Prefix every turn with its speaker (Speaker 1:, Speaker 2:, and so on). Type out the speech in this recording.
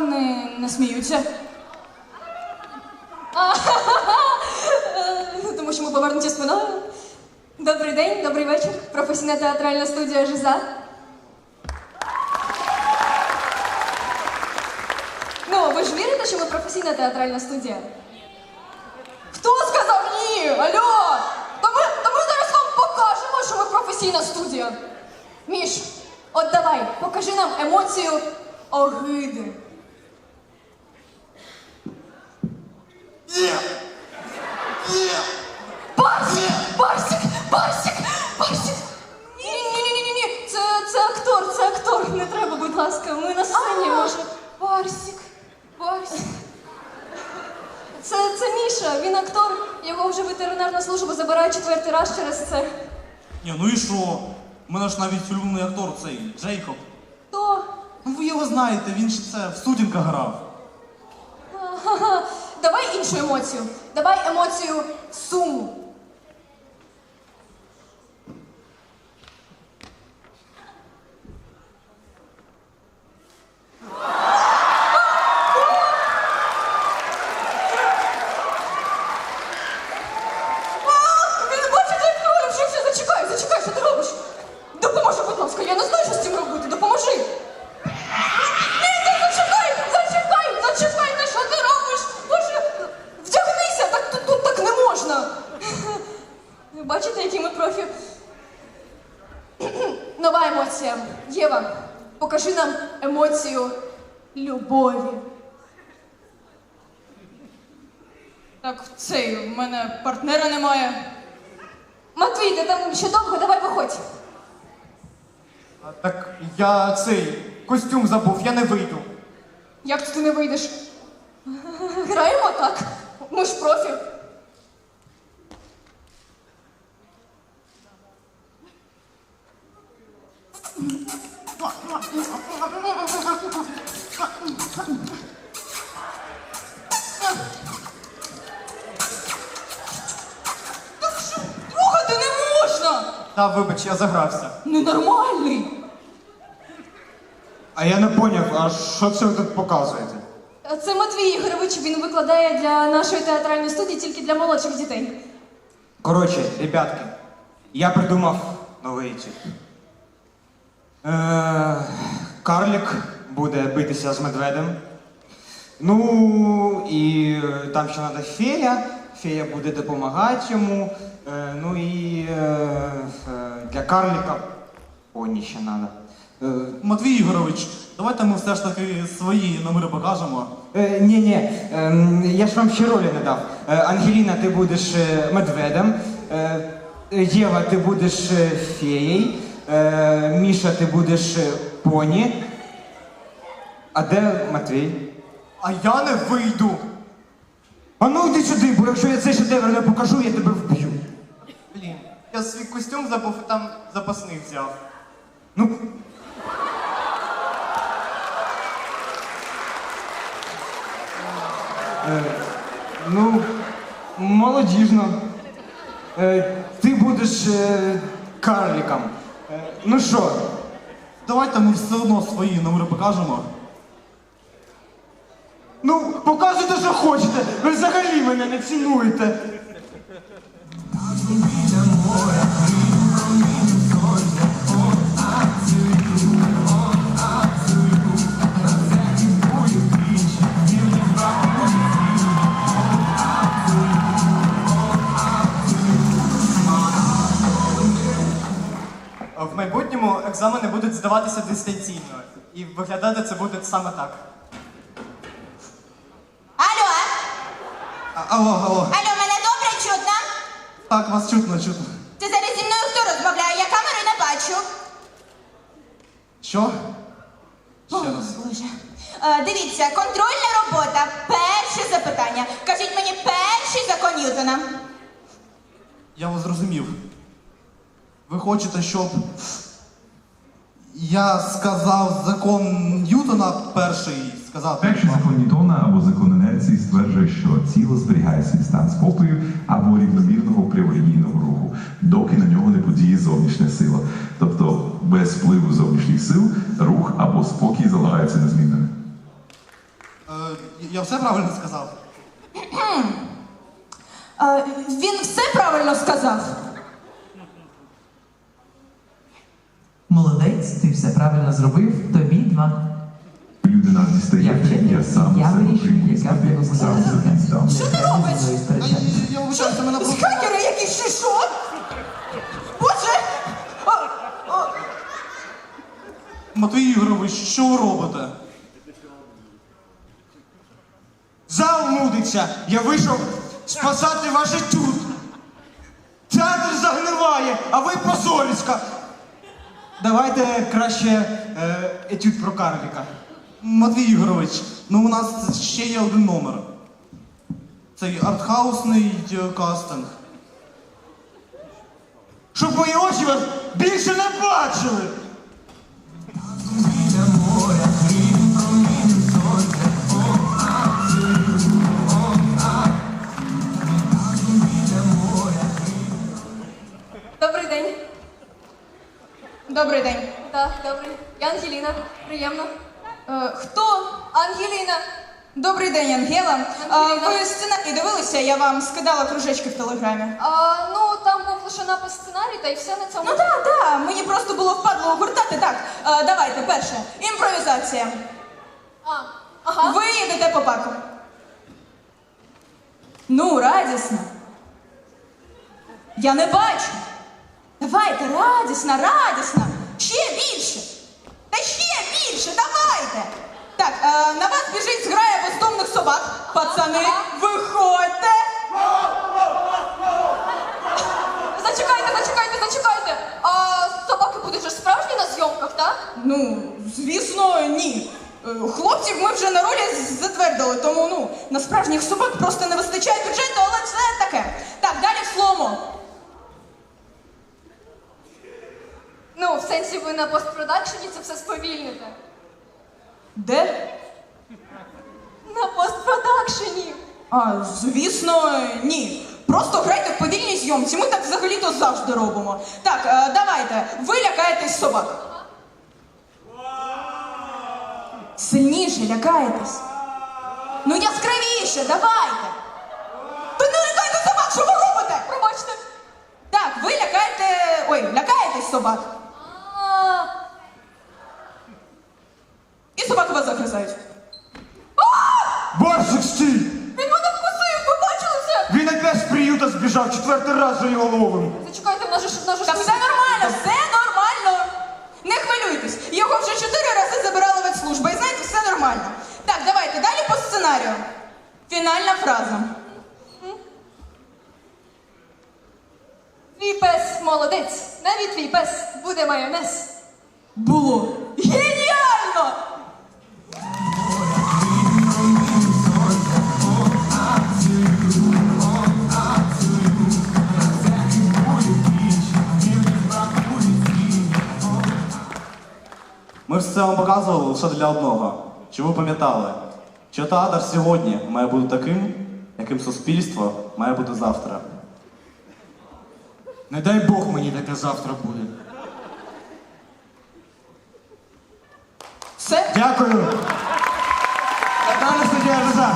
Speaker 1: вони не сміються? Тому що ми повернуті спиною. Добрий день, добрий вечір. Професійна театральна студія Жиза. Ну, ви ж вірите, що ми професійна театральна студія? Хто сказав ні? Алло! Та ми, та ми зараз вам покажемо, що ми професійна студія. Міш, от давай, покажи нам емоцію огиди.
Speaker 2: Є! Є!
Speaker 1: Барсик! Барсик! Барсик! Барсик! Ні, ні, ні, ні, ні, це, це актор, це актор. Не треба, будь ласка, ми на сцені може. Барсик, Барсик. Це, це Міша, він актор, його вже ветеринарна служба забирає четвертий раз через це.
Speaker 2: Ні, ну і що? У мене ж навіть улюблений актор цей Джейкоб.
Speaker 1: То.
Speaker 2: Ну ви його знаєте, він ж це в студінках грав.
Speaker 1: Ага. Давай іншу емоцію. Давай емоцію суму. Емоцію любові. Так, цей, в мене партнера немає. Матвій, ти там ще довго, давай виходь.
Speaker 3: А, Так я цей костюм забув, я не вийду.
Speaker 1: Як це ти не вийдеш? Граємо так. Ми ж профі.
Speaker 3: Та вибач, я загрався.
Speaker 1: Ненормальний!
Speaker 3: А я не поняв, а що це ви тут показуєте?
Speaker 1: Це Матвій Ігорович, він викладає для нашої театральної студії тільки для молодших дітей.
Speaker 3: Коротше, ребятки, я придумав новий цик. Е, карлік буде битися з медведем. Ну і е, там ще треба фея. Фея буде допомагати йому. Е, ну і е, е, для карліка поні ще треба. Е,
Speaker 2: Матвій Ігорович, давайте ми все ж таки свої номери покажемо.
Speaker 3: Е, ні, ні, я ж вам ще ролі не дав. Е, Ангеліна, ти будеш е, медведем, е, Єва, ти будеш е, феєю, е, Міша, ти будеш е, поні. А де Матвій?
Speaker 4: А я не вийду.
Speaker 3: А ну йди сюди, бо якщо я цей шедевр не покажу, я тебе вб'ю.
Speaker 4: Блін, я свій костюм забув і там запасний взяв.
Speaker 3: Ну. Е, ну, молодіжно. Е, ти будеш е, карліком. Е, ну що,
Speaker 2: Давайте ми все одно свої номери покажемо.
Speaker 3: ну показуйте, що хочете. Ви взагалі мене не цінуєте.
Speaker 4: В майбутньому екзамени будуть здаватися дистанційно. І виглядати це буде саме так.
Speaker 5: Алло,
Speaker 2: А, алло, алло.
Speaker 5: алло, мене добре чутно?
Speaker 2: Так, вас чутно, чутно.
Speaker 5: Ти зараз зі мною хто розмовляє? Я камери не бачу.
Speaker 2: Що? Ще раз.
Speaker 5: Боже. Е, дивіться, контрольна робота. Перше запитання. Кажіть мені перший закон Ньютона.
Speaker 2: Я вас зрозумів. Ви хочете, щоб я сказав закон Ньютона перший сказати?
Speaker 6: Перший закон Ньютона або закон інерції стверджує, що тіло зберігає свій стан спокою або рівномірного прямолінійного руху, доки на нього не подіє зовнішня сила. Тобто без впливу зовнішніх сил рух або спокій залишаються незмінними.
Speaker 2: Е, я все правильно сказав?
Speaker 5: А, він все правильно сказав.
Speaker 7: Молодець, ти все правильно зробив, тобі два.
Speaker 6: Люди нас
Speaker 7: Я
Speaker 6: я сам
Speaker 7: я вирішую, яка
Speaker 6: здам.
Speaker 5: Що ти робиш?
Speaker 2: Я вибачаюся, мене просто...
Speaker 5: Хакери якісь чи що? Боже!
Speaker 2: Матвій Ігорович, що ви робите?
Speaker 3: Зал нудиться. Я вийшов спасати ваш етюд. Театр загниває, а ви позоріська. Давайте краще е, етюд про Карліка.
Speaker 2: Матвій Ігорович, ну у нас ще є один номер. Цей артхаусний е, кастинг.
Speaker 3: Щоб мої очі вас більше не бачили.
Speaker 1: Добрий день. Так, добрий. Я Ангеліна. Приємно.
Speaker 5: Е, хто?
Speaker 1: Ангеліна.
Speaker 5: Добрий день, Ангела. А,
Speaker 1: Ангеліна.
Speaker 5: ви сценарій дивилися, я вам скидала кружечки в телеграмі.
Speaker 1: А, ну, там був лише напис сценарій, та й все на цьому.
Speaker 5: Ну так, так, мені просто було впадло огортати. Так, е, давайте, перше, імпровізація.
Speaker 1: А, ага.
Speaker 5: Ви їдете по парку. Ну, радісно. Я не бачу. Давайте, радісно, радісно. Ще більше. Та ще більше, давайте. Так, е, на вас біжить зграя бездомних собак. Пацани, виходьте.
Speaker 1: Зачекайте, зачекайте, зачекайте. А собаки будуть же справжні на зйомках, так?
Speaker 5: Ну, звісно, ні. Е, Хлопців ми вже на ролі затвердили, тому ну, на справжніх собак просто не вистачає бюджету, але це таке. Так, далі сломо.
Speaker 1: Ну, в сенсі ви на постпродакшені це все сповільните.
Speaker 5: Де?
Speaker 1: На постпродакшені.
Speaker 5: А, звісно, ні. Просто грайте в повільній зйомці. Ми так взагалі-то завжди робимо. Так, е, давайте. Ви лякаєтесь собак. Сильніше лякаєтесь. Ну яскравіше, давайте. Та не лякайте собак, що ви робите?
Speaker 1: Пробачте.
Speaker 5: Так, ви лякаєте. Ой, лякаєтесь собак.
Speaker 1: А,
Speaker 5: І собаки вас загризають.
Speaker 3: Борсик стій!
Speaker 1: він мене вкусив, ви бачили це?
Speaker 3: Він опять з приюта четвертий раз за його ловим.
Speaker 1: Зачекайте, в нас же ж в нас же ж
Speaker 5: Та все нормально, все нормально. Не хвилюйтесь. Його вже чотири рази забирали від служби. І знаєте, все нормально. Так, давайте далі по сценарію. Фінальна фраза.
Speaker 1: Твій пес молодець. Навіть твій пес буде майонез.
Speaker 5: Було.
Speaker 2: Все вам показував лише для одного. Щоб ви пам'ятали, що театр сьогодні має бути таким, яким суспільство має бути завтра.
Speaker 3: Не дай Бог мені таке завтра буде.
Speaker 5: Все?
Speaker 3: Дякую. Далі студія назад.